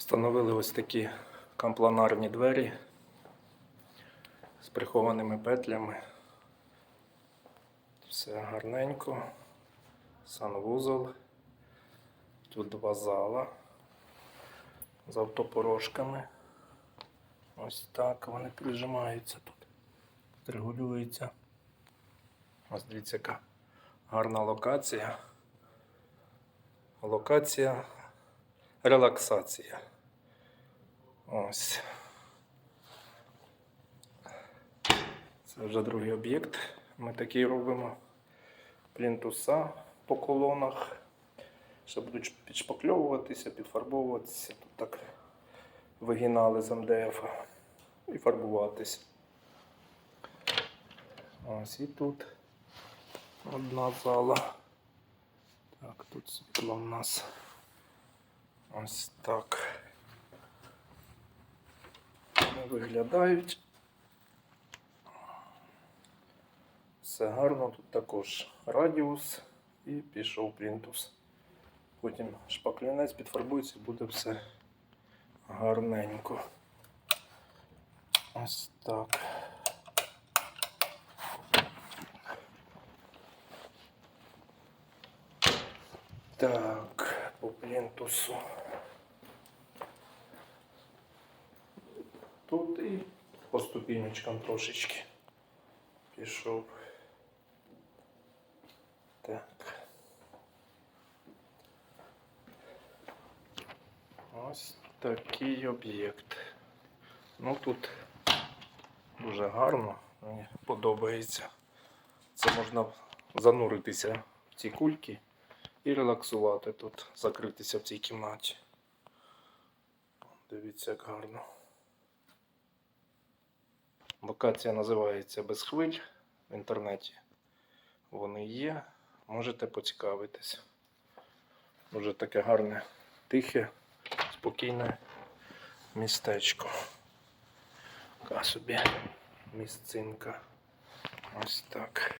Встановили ось такі кампланарні двері з прихованими петлями. Все гарненько. Санвузол. Тут два зала з автопорожками. Ось так вони прижимаються тут. Регулюються. Ось дивіться, яка гарна локація. Локація релаксація. Ось. Це вже другий об'єкт. Ми такий робимо плінтуса по колонах. Ще будуть підшпакльовуватися, підфарбовуватися. Тут так вигинали з МДФ і фарбуватись. Ось і тут одна зала. Так, тут світло в нас ось так. Виглядають. Все гарно, тут також радіус і пішов плінтус. Потім шпаклянець підфарбується і буде все гарненько. Ось так. Так, по плінтусу. Тут і по ступінечкам трошечки пішов. Так. Ось такий об'єкт. Ну тут дуже гарно, мені подобається. Це можна зануритися в ці кульки і релаксувати тут, закритися в цій кімнаті. Дивіться, як гарно. Локація називається Без хвиль в інтернеті. Вони є. Можете поцікавитись. Дуже таке гарне, тихе, спокійне містечко. Така собі місцинка. Ось так.